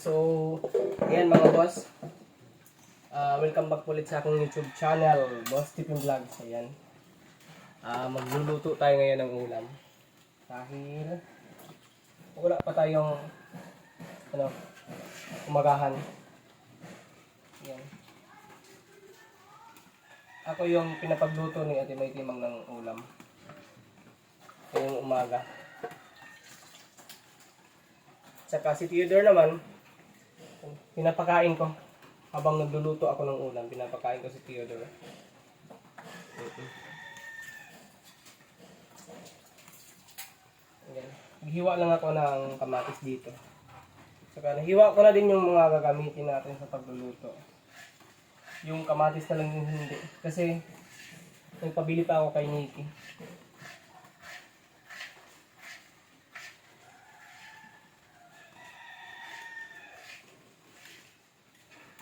so, ayan mga boss. Ah, welcome back ulit sa aking YouTube channel, Boss Tipin Vlogs. Ayan. Ah, magluluto tayo ngayon ng ulam. Dahil wala pa tayong ano, umagahan. Ayan. Ako yung pinapagluto ni Ate May Timang ng ulam. Ngayong umaga. Tsaka si Theodore naman, pinapakain ko. Habang nagluluto ako ng ulam, pinapakain ko si Theodore. Ayan. Hiwa lang ako ng kamatis dito. Saka nahiwa ko na din yung mga gagamitin natin sa pagluluto. Yung kamatis na lang yung hindi. Kasi nagpabili pa ako kay Nikki.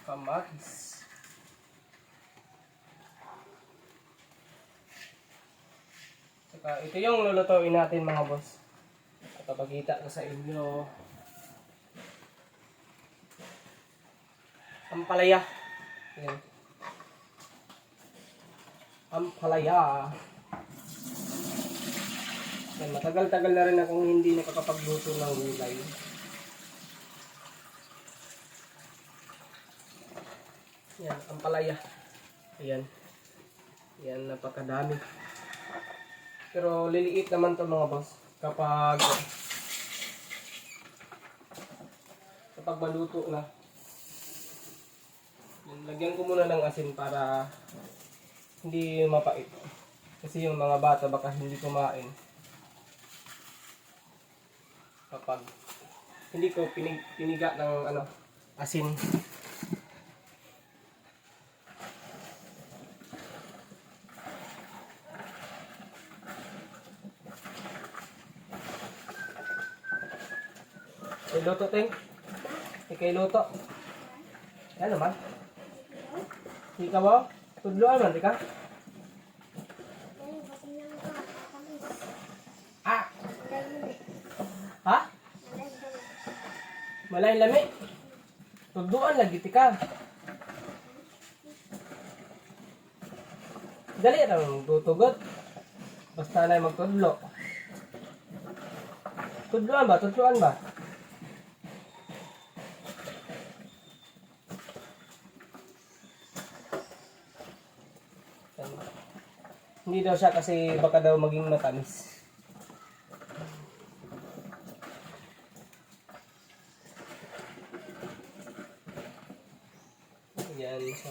Kamatis. Saka ito yung lulutuin natin mga boss. At papagita ko sa inyo. Ampalaya. Ayan. Ampalaya. Yan, matagal-tagal na rin akong hindi nakakapagluto ng gulay. Yan, ampalaya. Ayan. Yan, napakadami. Pero liliit naman to mga boss. Kapag kapag maluto na. Yan, lagyan ko muna ng asin para hindi mapait. Kasi yung mga bata baka hindi kumain. Kapag hindi ko pinig, piniga ng ano, asin. Luto, Teng. Ikay luto. Yan naman. Di ka ba? Tudloan man, di? Ah! Ha? Malay lami. Tudloan lagi ti ka. Dali ra magtutugot. Basta na magtudlo. Tudloan ba? Tudloan ba? Hindi daw siya kasi baka daw maging matamis. Yan. So,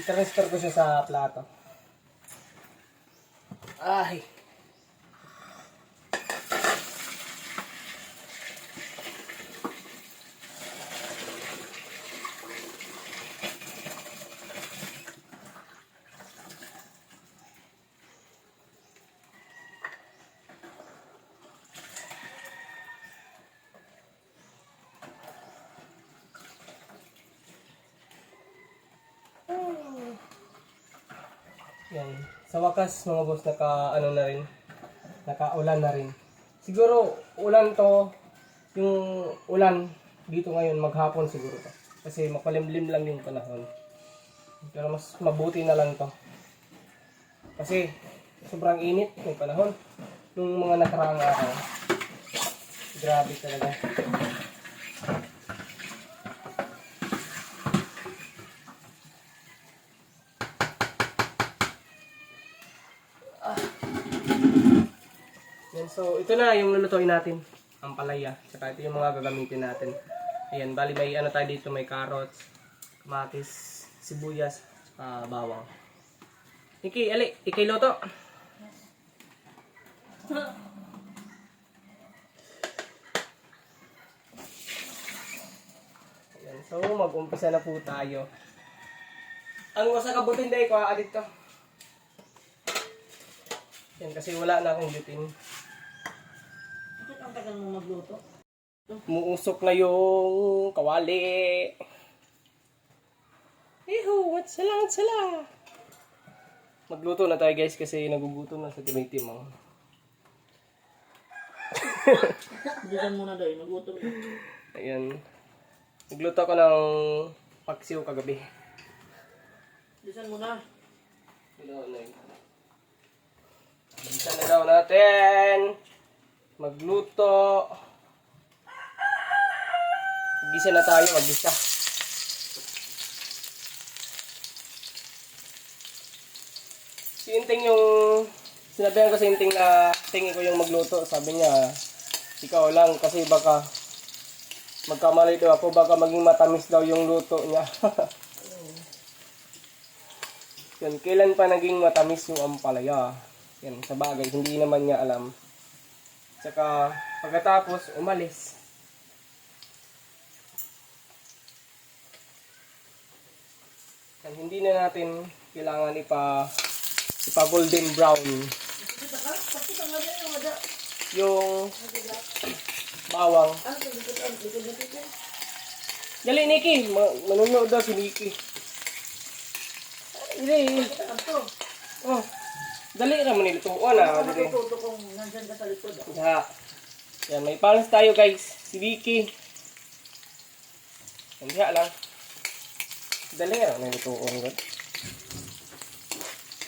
i-transfer ko siya sa plato. Ay! Yan. Sa wakas, mga boss, naka, ano na rin, naka-ulan na rin. Siguro, ulan to, yung ulan dito ngayon, maghapon siguro to. Kasi mapalimlim lang yung panahon. Pero mas mabuti na lang to. Kasi, sobrang init yung panahon. Nung mga nakaraang araw. Grabe talaga. Yan, so ito na yung lulutuin natin. Ang palaya. Saka ito yung mga gagamitin natin. Ayan, bali may ano tayo dito, may carrots, kamatis, sibuyas, saka bawang. Iki, ali, ikay luto. Ayan, so mag-umpisa na po tayo. Ang wasa kabutin day ko, adit to. Yan, kasi wala na akong butin. Ang tagal mo magluto? Muusok na yung kawali. Iho, what sala, what sala. Magluto na tayo guys kasi nagugutom na sa timitimang. Bilisan muna daw, nagutom na. Ayan. Nagluto ko ng paksiw kagabi. Bilisan mo na. Bisa na daw natin. Magluto. Gisa na tayo, maggisa. Si Inting yung sinabihan ko si Inting na tingin ko yung magluto. Sabi niya, ikaw lang kasi baka magkamali daw ako, baka maging matamis daw yung luto niya. Yan, kailan pa naging matamis yung ampalaya? Yan, sa bagay, hindi naman niya alam. Tsaka, pagkatapos, umalis. Yan, hindi na natin kailangan ipa, ipa golden brown yung bawang. Dali, Nikki! Ma- manunood daw si Nikki. To. Oh, dali naman nilituan ah. Ano Dali. matututo kung nandyan ka sa likod? ah? Ya. Yan, may balance tayo guys. Si Vicky. Diha lang. Dali lang na ito on God.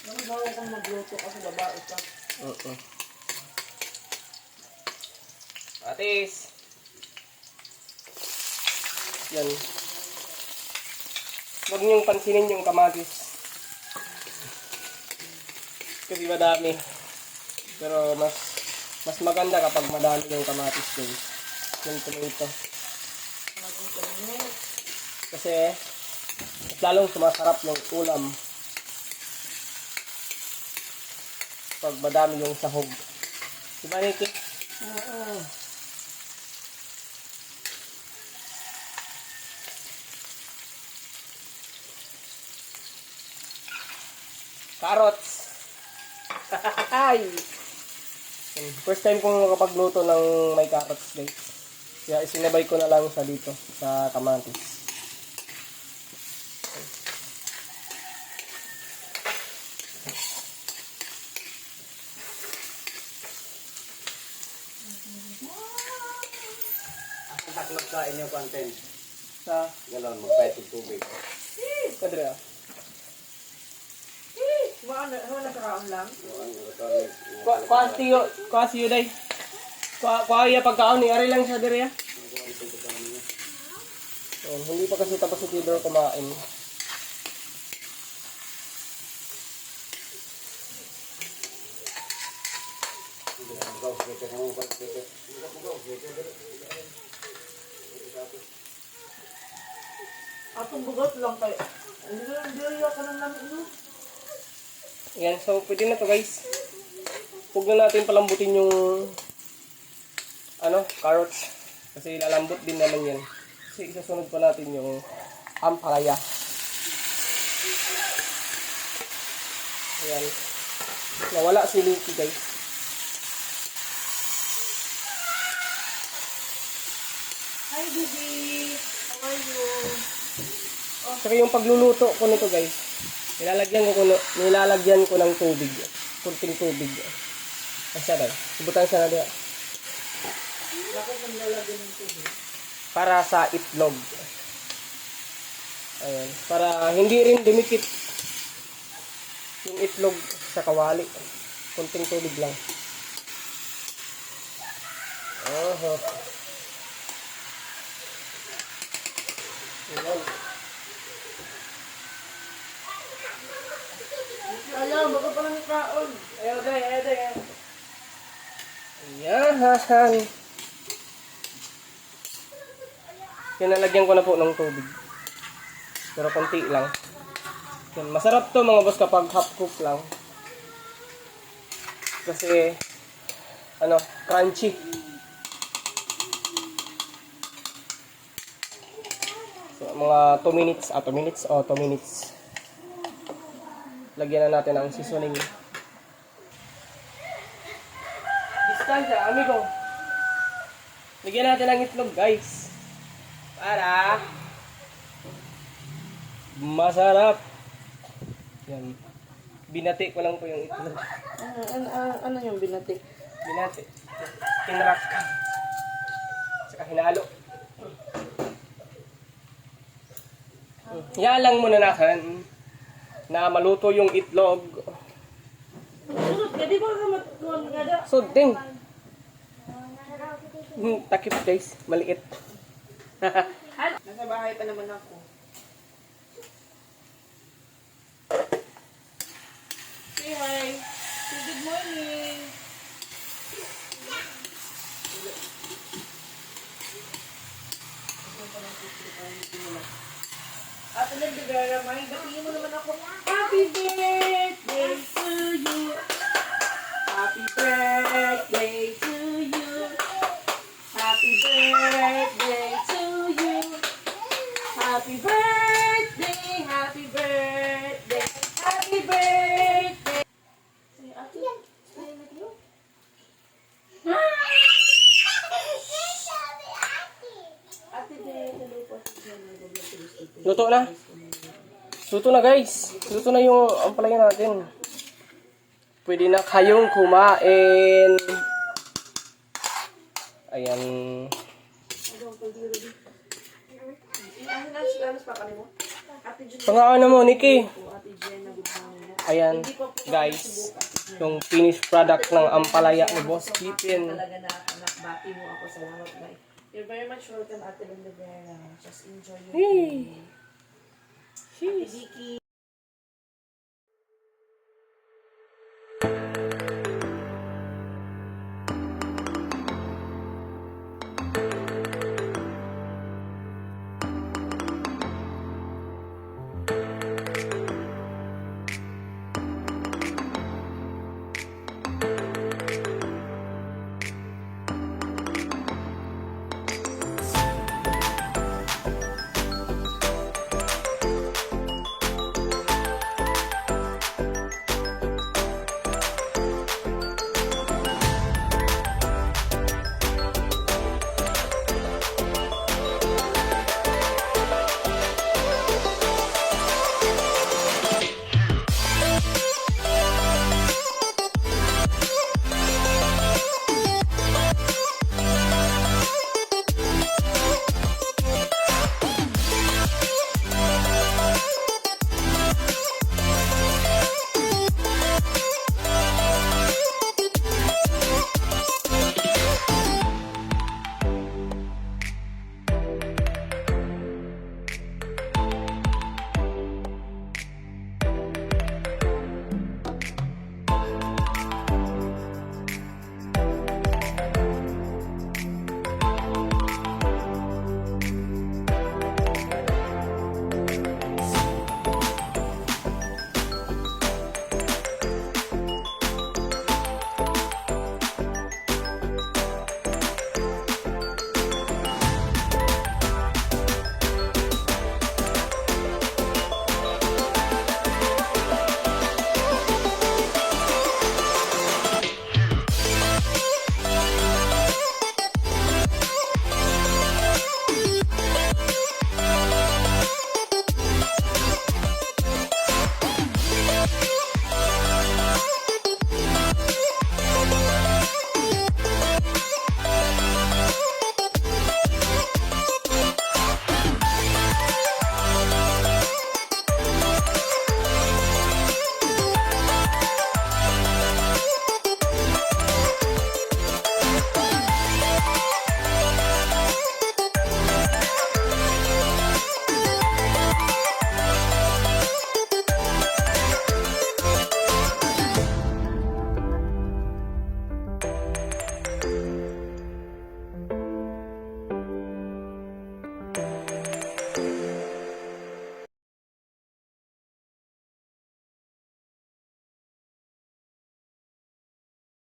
Ano bawa kang magluto kasi babae ka? Oo. Atis. Yan. Huwag niyong pansinin yung kamatis. Kasi madami. Pero mas mas maganda kapag madami yung kamatis guys. Yung tomato. Kasi mas lalong sumasarap yung ulam. Pag madami yung sahog. Diba, Nikki? Oo. Carrots! Ay! First time kong makapagluto ng may carrots, guys. Kaya isinabay ko na lang sa dito, sa kamatis. Ang taklog sa inyo content. Sa, Galon, magpahit ng tubig. kadre ah. Ano, ano nakaraon lang? Kwa, kwa siyo, kwa siyo day. Kwa, kwa iya pagkaon ni Ari lang siya dire ah. Ayan, hindi pa kasi tapos si Tidor kumain. Atong bugat lang kayo. Hindi na hindi ka nang namin no? Yan, so pwede na to guys. Huwag na natin palambutin yung ano, carrots. Kasi lalambot din naman yan. Kasi isasunod pa natin yung ampalaya. Ayan. Nawala si Nikki guys. Hi, baby! How are you? Saka yung pagluluto ko nito guys, nilalagyan ko, nilalagyan ko ng tubig. Kunting tubig. Asya tayo. Subutan siya na diya. Bakit ang lalagyan ng tubig? Para sa itlog. Ayan. Para hindi rin dumikit yung itlog sa kawali. Kunting tubig lang. Oh. Ayan. Ayaw, bago pa lang kaon. Ayaw day, ayaw day. Ayan. Kinalagyan ko na po ng tubig. Pero konti lang. Yan, masarap to mga boss kapag half cook lang. Kasi, ano, crunchy. So, mga 2 minutes, ah 2 minutes, oh 2 minutes. Lagyan na natin ang seasoning. Distansya, amigo. Lagyan natin ang itlog, guys. Para masarap. Yan. Binati ko lang po yung itlog. Ano, ano, ano, yung binatik? Binati. Kinrak. Saka hinalo. Yan lang muna natin na maluto yung itlog. So, ding. Hmm, takip guys, maliit. Nasa bahay pa naman ako. Say hi. Say good morning. At ulit, Digara, may batiin mo naman ako. Happy birthday to you. Happy birthday to you. Happy birthday to you. Happy birthday, happy birthday, happy birthday. Say, Ate, stay with you. Ate, hello po. Luto na. Luto na guys. Luto na yung ampalaya natin. Pwede na kayong kumain. Ayan. Ano na, mo? Nikki. Ayan, guys. Yung finished product ng ampalaya ni Boss Kipin. Talaga na anak, bati mo ako. Salamat, guys. You're very much welcome, Ate Linda Just enjoy your Hey. day. Ate Vicky.